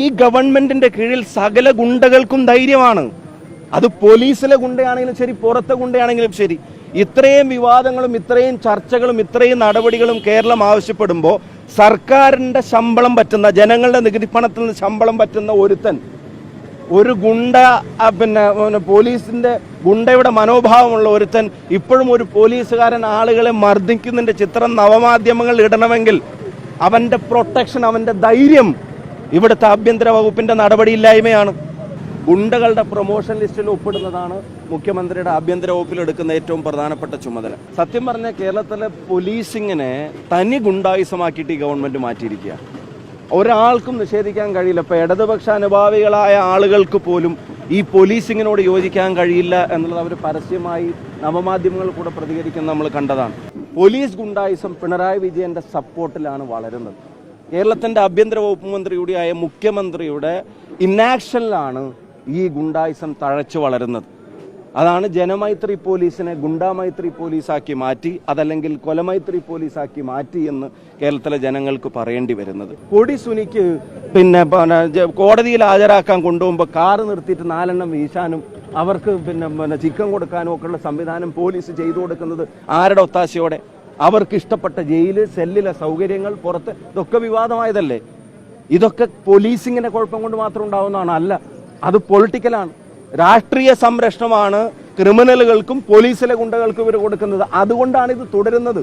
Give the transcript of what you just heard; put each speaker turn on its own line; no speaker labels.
ഈ ഗവൺമെന്റിന്റെ കീഴിൽ സകല ഗുണ്ടകൾക്കും ധൈര്യമാണ്. അത് പോലീസിലെ ഗുണ്ടയാണെങ്കിലും ശരി പുറത്തെ ഗുണ്ടയാണെങ്കിലും ശരി. ഇത്രയും വിവാദങ്ങളും ഇത്രയും ചർച്ചകളും ഇത്രയും നടപടികളും കേരളം ആവശ്യപ്പെടുമ്പോൾ സർക്കാരിന്റെ ശമ്പളം പറ്റുന്ന ജനങ്ങളുടെ നികുതി പണത്തിൽ നിന്ന് ശമ്പളം പറ്റുന്ന ഒരുത്തൻ ഒരു ഗുണ്ട പിന്നെ പോലീസിന്റെ ഗുണ്ടയുടെ മനോഭാവമുള്ള ഒരുത്തൻ ഇപ്പോഴും ഒരു പോലീസുകാരൻ ആളുകളെ മർദ്ദിക്കുന്നതിന്റെ ചിത്രം നവമാധ്യമങ്ങൾ ഇടണമെങ്കിൽ അവന്റെ പ്രൊട്ടക്ഷൻ അവന്റെ ധൈര്യം ഇവിടുത്തെ ആഭ്യന്തര വകുപ്പിന്റെ നടപടിയില്ലായ്മയാണ്. ഗുണ്ടകളുടെ പ്രൊമോഷൻ ലിസ്റ്റിൽ ഒപ്പിടുന്നതാണ് മുഖ്യമന്ത്രിയുടെ ആഭ്യന്തര വകുപ്പിൽ എടുക്കുന്ന ഏറ്റവും പ്രധാനപ്പെട്ട ചുമതല. സത്യം പറഞ്ഞ കേരളത്തിലെ പോലീസിങ്ങിനെ തനി ഗുണ്ടായുസമാക്കിയിട്ട് ഈ ഗവൺമെന്റ് മാറ്റിയിരിക്കുക ഒരാൾക്കും നിഷേധിക്കാൻ കഴിയില്ല. ഇപ്പൊ ഇടതുപക്ഷ അനുഭാവികളായ ആളുകൾക്ക് പോലും ഈ പോലീസിങ്ങിനോട് യോജിക്കാൻ കഴിയില്ല എന്നുള്ളത് അവർ പരസ്യമായി നവമാധ്യമങ്ങളിൽ കൂടെ പ്രതികരിക്കുന്ന നമ്മൾ കണ്ടതാണ്. പോലീസ് ഗുണ്ടായുസം പിണറായി വിജയന്റെ സപ്പോർട്ടിലാണ് വളരുന്നത്. കേരളത്തിന്റെ ആഭ്യന്തര വകുപ്പ് മന്ത്രി കൂടിയായ മുഖ്യമന്ത്രിയുടെ ഇന്നാക്ഷനിലാണ് ഈ ഗുണ്ടായിസം തഴച്ചു വളരുന്നത്. അതാണ് ജനമൈത്രി പോലീസിനെ ഗുണ്ടാമൈത്രി പോലീസാക്കി മാറ്റി അതല്ലെങ്കിൽ കൊലമൈത്രി പോലീസാക്കി മാറ്റി എന്ന് കേരളത്തിലെ ജനങ്ങൾക്ക് പറയേണ്ടി വരുന്നത്. കൊടി സുനിക്ക് പിന്നെ കോടതിയിൽ ഹാജരാക്കാൻ കൊണ്ടുപോകുമ്പോൾ കാറ് നിർത്തിയിട്ട് നാലെണ്ണം വീശാനും അവർക്ക് പിന്നെ പിന്നെ ചിക്കൻ കൊടുക്കാനും ഒക്കെയുള്ള സംവിധാനം പോലീസ് ചെയ്തു കൊടുക്കുന്നത് ആരുടെ ഒത്താശയോടെ? അവർക്ക് ഇഷ്ടപ്പെട്ട ജയിൽ സെല്ലിലെ സൗകര്യങ്ങൾ പുറത്ത് ഇതൊക്കെ വിവാദമായതല്ലേ? ഇതൊക്കെ പോലീസിങ്ങിന്റെ കുഴപ്പം കൊണ്ട് മാത്രം ഉണ്ടാവുന്നതാണ്. അല്ല അത് പൊളിറ്റിക്കലാണ്. രാഷ്ട്രീയ സംരക്ഷണമാണ് ക്രിമിനലുകൾക്കും പോലീസിലെ ഗുണ്ടകൾക്കും ഇവർ കൊടുക്കുന്നത്. അതുകൊണ്ടാണ് ഇത് തുടരുന്നത്.